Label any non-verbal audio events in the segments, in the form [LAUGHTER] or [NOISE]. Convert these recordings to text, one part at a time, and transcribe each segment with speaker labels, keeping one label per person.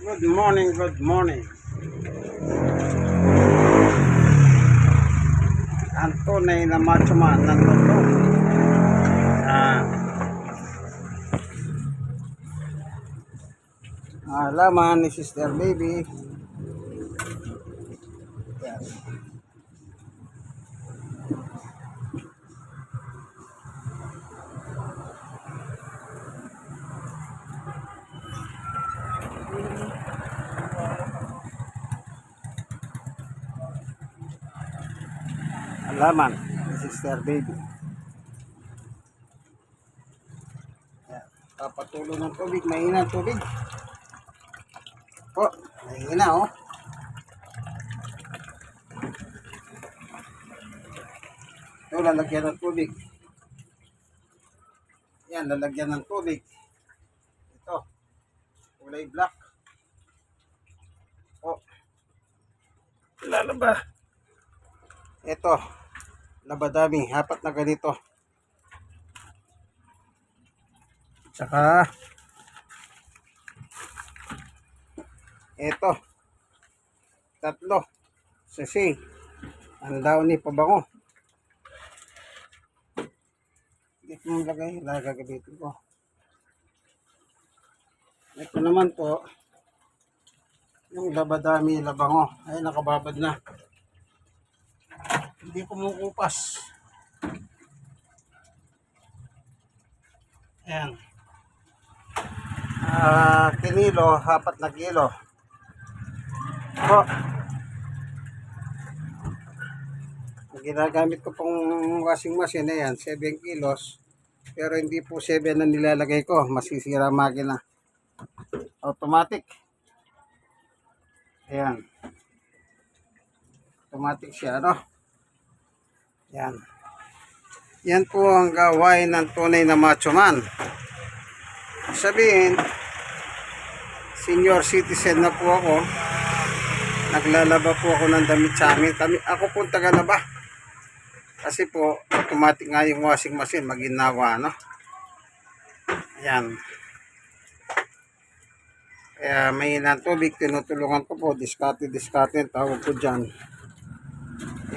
Speaker 1: Good morning, good morning. Ang tunay na macho man ng totoo. Ah. Ah, laman ni Sister Baby. Alaman, Sister Baby. Yan. Papatulo ng tubig, mahina ang tubig. Oh, mahina oh. Ito, lalagyan ng tubig. Yan, lalagyan ng tubig. Ito, kulay black. Oh, lalaba. Ito, labadami, apat na ganito. Tsaka, ito, tatlo, sisi, ang daw ni pabango. Dito mo lagay, lagagabitin ko. Ito naman po, yung labadami labango, ay nakababad na hindi kumukupas. Ayan. Ah, kinilo, apat na kilo. Po. Ginagamit ko pong washing machine na yan, 7 kilos. Pero hindi po 7 na nilalagay ko, masisira makina. Automatic. Ayan. Automatic siya, ano? Yan. Yan po ang gawain ng tunay na macho man. Sabihin, senior citizen na po ako. Naglalaba po ako ng damit sa amin. Kami, ako po tagalaba. Kasi po, automatic nga yung washing machine, maginawa, no? Yan. Kaya may ng tubig, tinutulungan ko po, diskarte, diskarte, tawag ko dyan.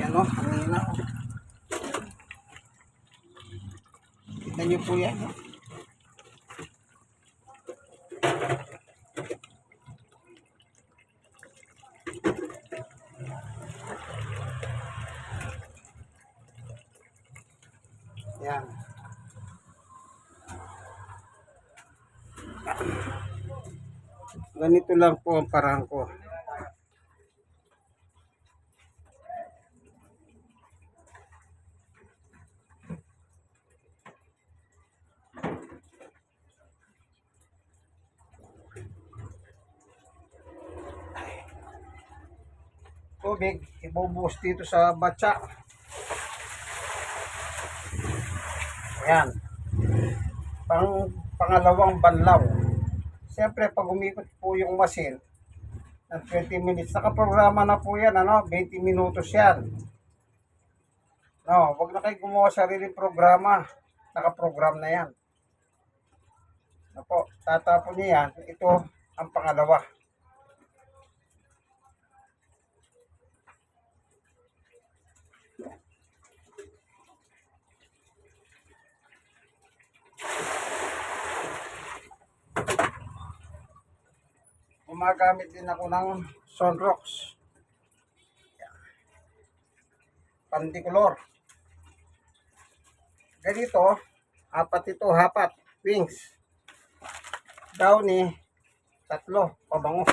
Speaker 1: Yan o, ang hina Kita niyo po yan. No? Yan. Ganito lang po ang parang ko. tubig, ibubuhos dito sa batsa. Ayan. Pang, pangalawang banlaw. Siyempre, pag umikot po yung machine, ng 20 minutes, nakaprograma na po yan, ano, 20 minutos yan. No, wag na kayo gumawa sariling programa. Nakaprogram na yan. Ano po, tatapon niya yan. Ito ang pangalawa. Gumagamit din ako ng Sunrox. Pandicolor. Ganito, apat ito, hapat, wings. Downy, tatlo, pabango.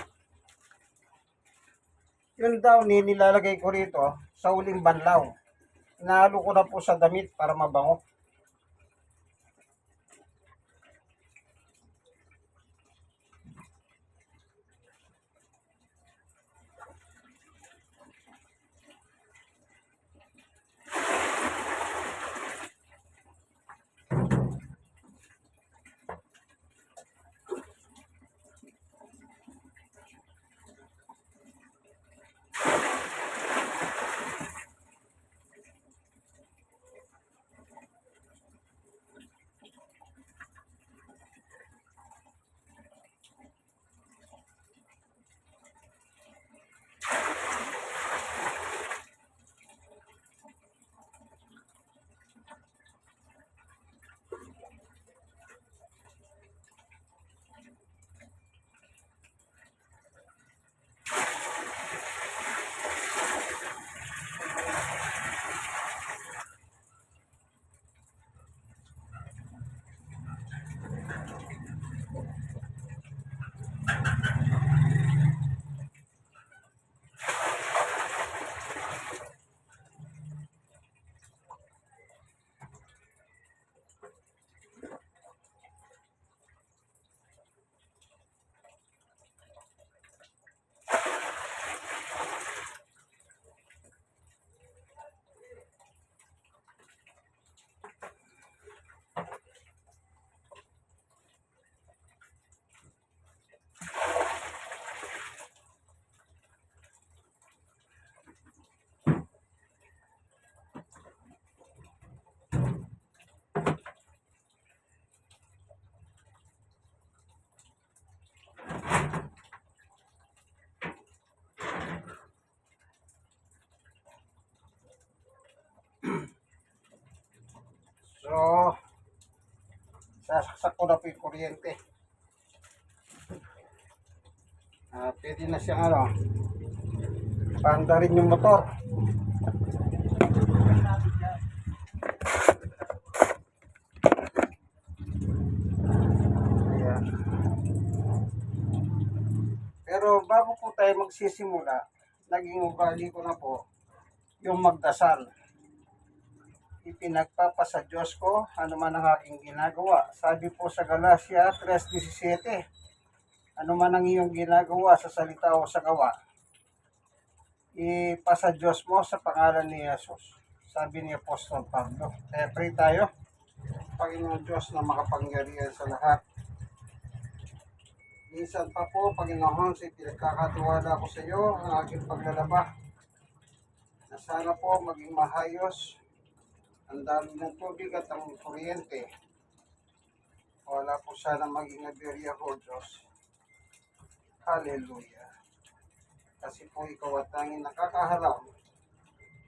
Speaker 1: Yung downy, nilalagay ko rito sa uling banlaw. Inahalo ko na po sa damit para mabango. Sasaksak ko na po yung kuryente. Ah, pwede na siyang ano, paanda rin yung motor. Ayan. Pero bago po tayo magsisimula, naging ugali ko na po yung magdasal. Ipinagpapasa Diyos ko ano man ang aking ginagawa. Sabi po sa Galacia 3.17, ano man ang iyong ginagawa sa salita o sa gawa, ipasa Diyos mo sa pangalan ni Jesus. Sabi ni Apostol Pablo. Kaya pray tayo. Panginoon Diyos na makapangyarihan sa lahat. Minsan pa po, Panginoon, sa pinagkakatiwala ko sa iyo ang aking paglalaba. Na sana po maging mahayos ang dami ng tubig at ang kuryente. Wala po sana maging aberya ko, Diyos. Hallelujah. Kasi po ikaw at tanging nakakaharap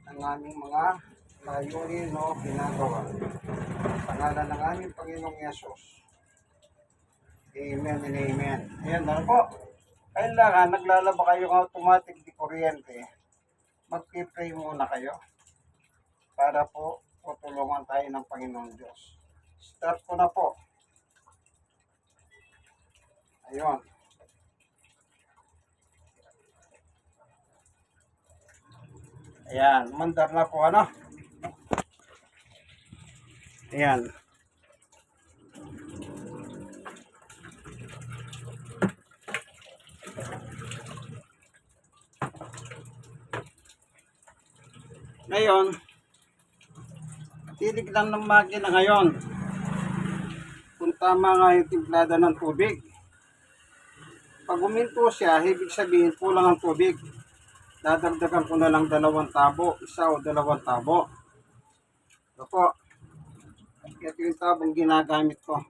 Speaker 1: ng aming mga layunin o ginagawa. Pangalan ng aming Panginoong Yesus. Amen and amen. Ayan, ano po? Kailangan naglalaba kayo ng automatic di kuryente. Mag-pray muna kayo para po tutulungan tayo ng Panginoong Diyos. Start ko na po. Ayun. Ayan, mandar na po ano. Ayan. Ngayon, titignan ng makina ngayon kung tama nga yung timplada ng tubig. Pag uminto siya, ibig sabihin kulang ang tubig. Dadagdagan ko na lang dalawang tabo, isa o dalawang tabo. Ito po. Ito yung tabong ginagamit ko.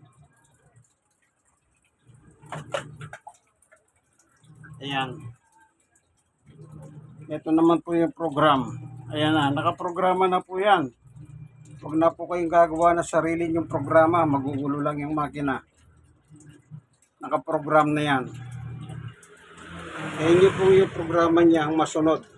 Speaker 1: Ayan. Ito naman po yung program. Ayan na, nakaprograma na po yan. Huwag na po kayong gagawa na sarili yung programa, magugulo lang yung makina. Nakaprogram na yan. Kaya po yung programa niya ang masunod.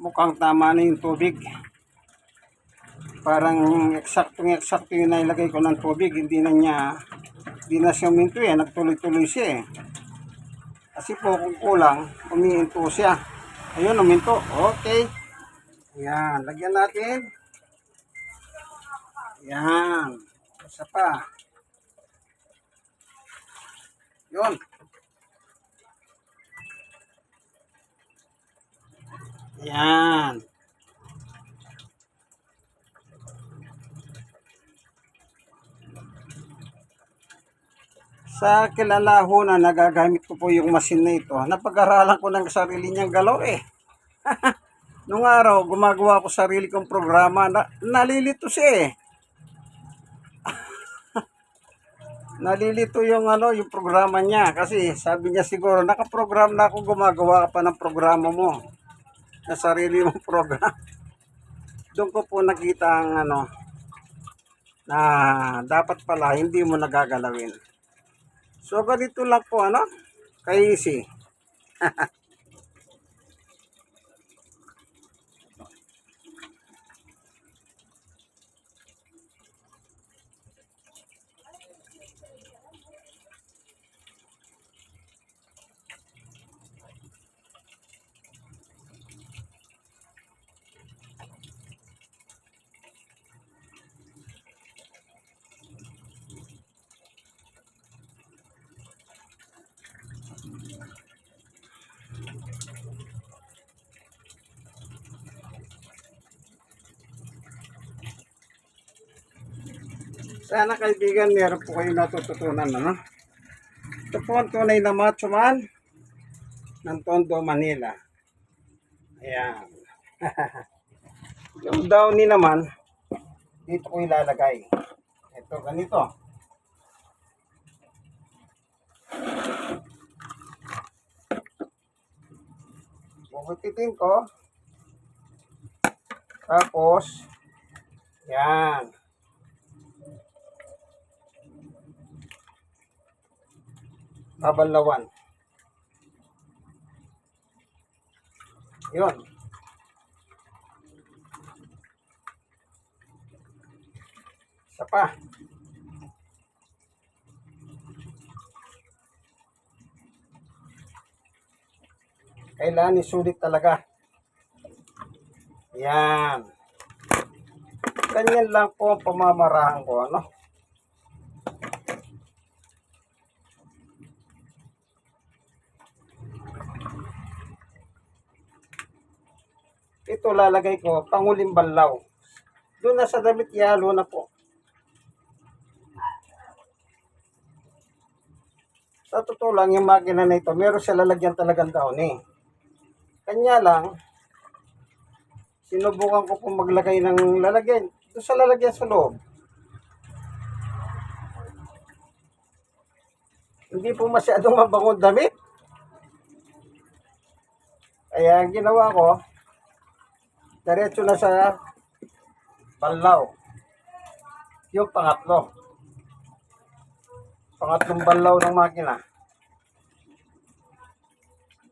Speaker 1: Mukhang tama na yung tubig. Parang eksaktong eksakto yung nailagay ko ng tubig. Hindi na niya, hindi na siya uminto eh. Nagtuloy-tuloy siya eh. Kasi po kung kulang, umiinto siya. Ayun, uminto. Okay. Ayan, lagyan natin. Ayan. Isa pa. Yun. Ayan. Sa kilalaho na nagagamit ko po yung machine na ito, napag-aralan ko ng sarili niyang galaw eh. [LAUGHS] Nung araw, gumagawa ko sarili kong programa, na, nalilito siya eh. [LAUGHS] nalilito yung ano, yung programa niya kasi sabi niya siguro nakaprogram na ako gumagawa pa ng programa mo na sarili mong [LAUGHS] program. Doon ko po nakita ang ano na dapat pala hindi mo nagagalawin. So ganito lang po ano, kay easy. [LAUGHS] Sana kaibigan, meron po kayo natututunan, ano? Ito po ang tunay na macho man ng Tondo, Manila. Ayan. [LAUGHS] Yung downy naman, dito ko ilalagay. Ito, ganito. Bubutitin ko. Tapos, yan. Babalawan. Yun. Isa pa. Kailangan isulit talaga. Yan. Ganyan lang po ang pamamarahan ko, ano? Ito lalagay ko, panguling banlaw. Doon na sa damit yalo na po. Sa totoo lang, yung makina na ito, meron siya lalagyan talagang daon eh. Kanya lang, sinubukan ko po maglagay ng lalagyan. Doon sa lalagyan sa loob. Hindi po masyadong mabangong damit. Kaya ginawa ko, diretso na sa banlaw. Yung pangatlo. Pangatlong banlaw ng makina.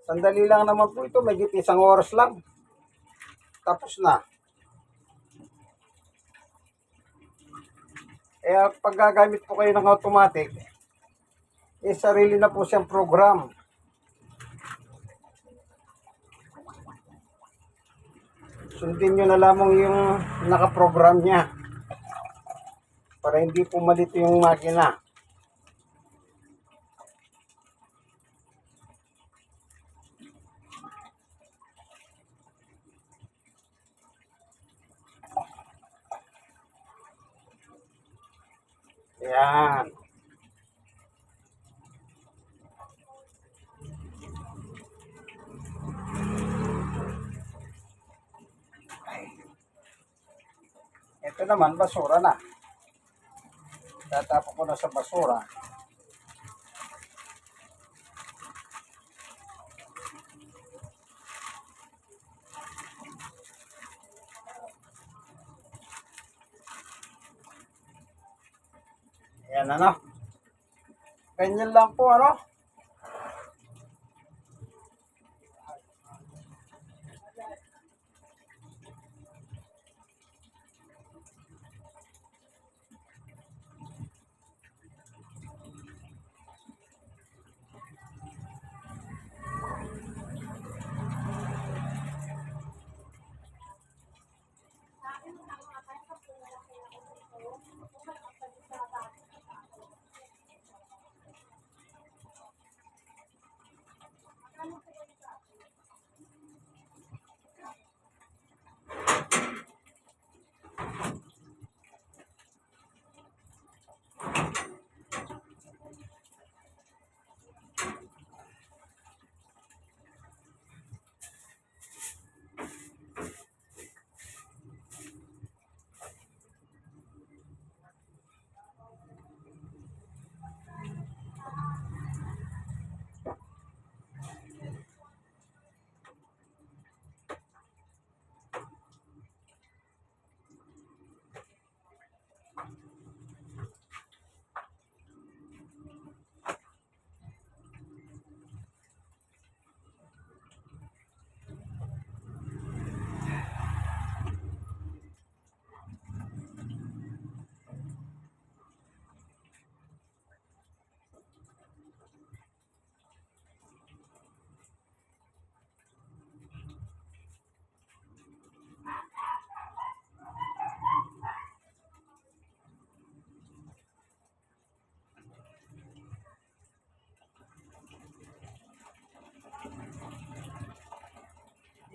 Speaker 1: Sandali lang naman po ito, may isang oras lang. Tapos na. Kaya pag gagamit po kayo ng automatic, eh sarili na po siyang program. Sundin nyo na lamang yung nakaprogram niya para hindi pumalit yung makina. Yan. Ito naman, basura na. Tatapon ko na sa basura. Ayan ano. Ganyan lang po ano.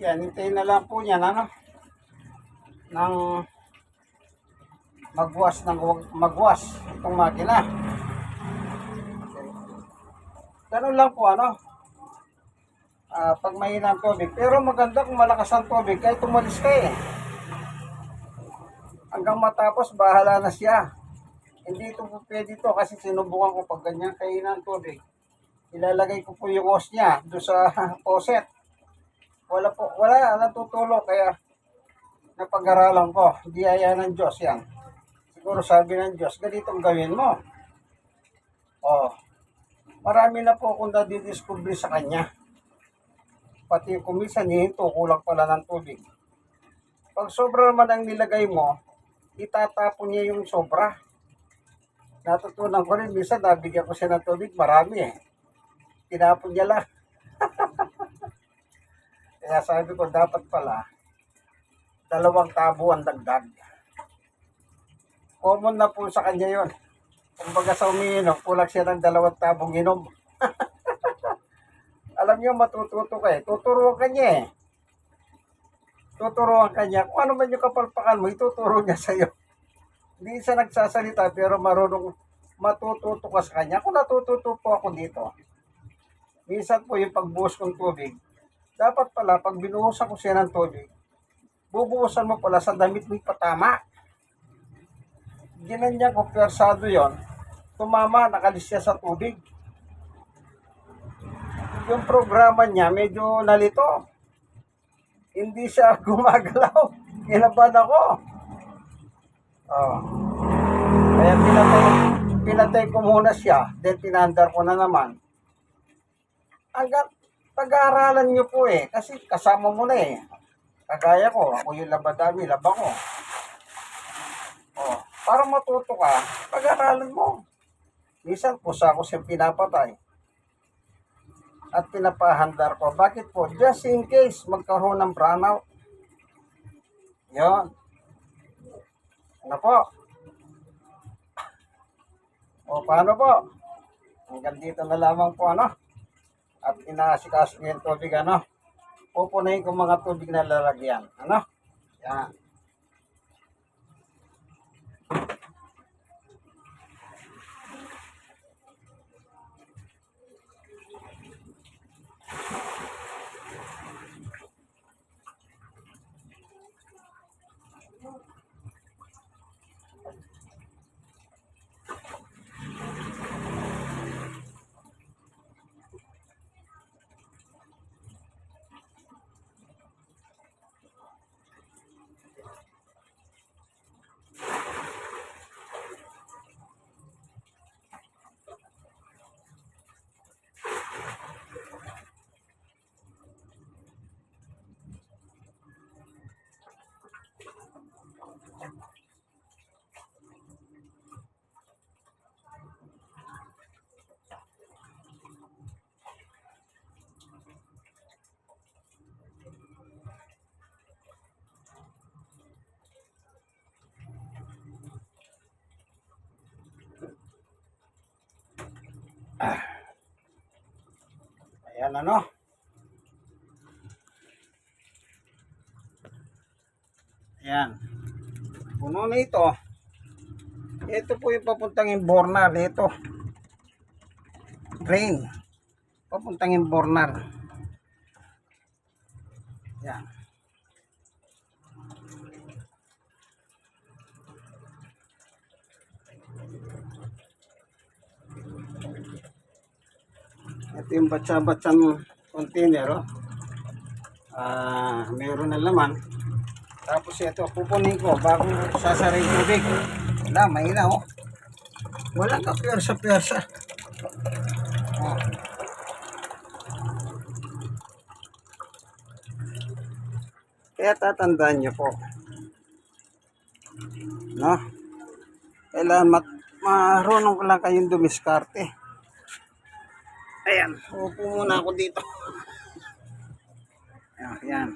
Speaker 1: Yan, hintayin na lang po yan, ano? Ng magwas ng magwas itong makina. Ganun lang po ano. Ah, pag mahina ang tubig. Pero maganda kung malakas ang tubig kahit tumalis ka eh. Hanggang matapos bahala na siya. Hindi ito po pwede ito kasi sinubukan ko pag ganyan kahina ang tubig. Ilalagay ko po yung hose niya doon sa [LAUGHS] faucet. Wala po, wala, natutulog kaya napag-aralan ko. Biyaya ng Diyos yan. Siguro sabi ng Diyos, ganitong gawin mo. Oh, marami na po akong nadidiscover sa kanya. Pati kung minsan hihinto, kulang pala ng tubig. Pag sobra naman ang nilagay mo, itatapon niya yung sobra. Natutunan ko rin, minsan nabigyan ko siya ng tubig, marami eh. Tinapon niya lang. [LAUGHS] Kaya sabi ko, dapat pala, dalawang tabo ang dagdag. Common na po sa kanya yon. Kumbaga sa umiinom, kulang siya ng dalawang tabong inom. [LAUGHS] Alam niyo, matututo ka eh. Tuturuan ka niya eh. Tuturuan ka niya. Kung ano man yung kapalpakan mo, ituturo niya sa'yo. Hindi siya nagsasalita pero marunong matututo ka sa kanya. Kung natututo po ako dito, minsan po yung pagbuhos kong tubig, dapat pala pag binuhusan ko siya ng tubig, bubuhusan mo pala sa damit mo patama. Ginanyan ko, persado yon tumama, nakalis siya sa tubig. Yung programa niya, medyo nalito. Hindi siya [LAUGHS] gumagalaw. Kinabahan ako. Oh. Kaya pinatay, pinatay ko muna siya, then pinandar ko na naman. Hanggang pag-aaralan niyo po eh, kasi kasama mo na eh. Kagaya ko, ako yung labadami, laba ko. Oh, para matuto ka, pag-aralan mo. Minsan pusa ko siyang pinapatay. At pinapahandar ko. Bakit po? Just in case magkaroon ng brownout. Yon. Ano po? O paano po? Hanggang dito na lamang po ano? At inaasikaso ko yung tubig ano? Pupunayin ko mga tubig na lalagyan. Ano? Yan. Ayan ano. Ayan. Puno na ito. Ito po yung papuntang Imbornar. Ito. Train. Papuntang Imbornar. Ayan. Ito yung batsa-batsang container, oh. Ah, meron na laman. Tapos ito, pupunin ko bago sasara yung tubig. Wala, mahina, oh. Walang kapwersa-pwersa. Oh. Kaya tatandaan nyo po. No? Kailangan mat marunong lang kayong dumiskarte. Ayan, upo muna ako dito. [LAUGHS] Ayan.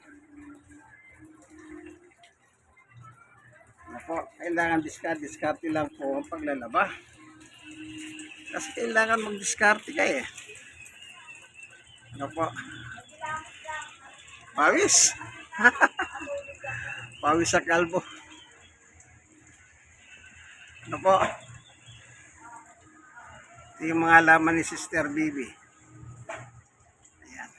Speaker 1: Ako, kailangan discard, diskarte lang po ang paglalaba. Kasi kailangan mag-diskarte ka eh. Ano po? Pawis. [LAUGHS] Pawis sa kalbo. Ano po? Ito yung mga laman ni Sister Bibi. Ayan.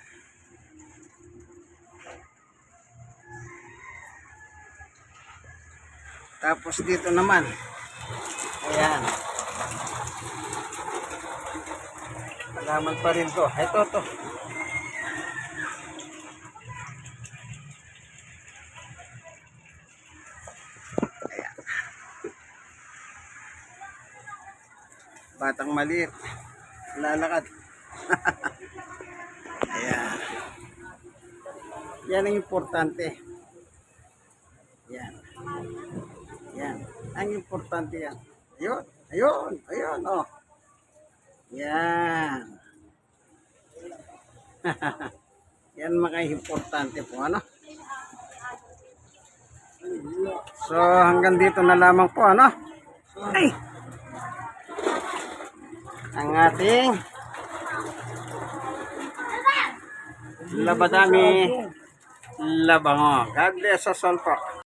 Speaker 1: Tapos dito naman. Ayan. Laman pa rin to. Ito to. Batang maliit. Lalakad. [LAUGHS] Ayan. Yan ang importante. Yan. Yan. Ang importante yan. Ayun. Ayun. Ayun. Oh. Yan. [LAUGHS] yan mga importante po. Ano? So hanggang dito na lamang po. Ano? Ay! Ang ating labadami labango. God bless us all po.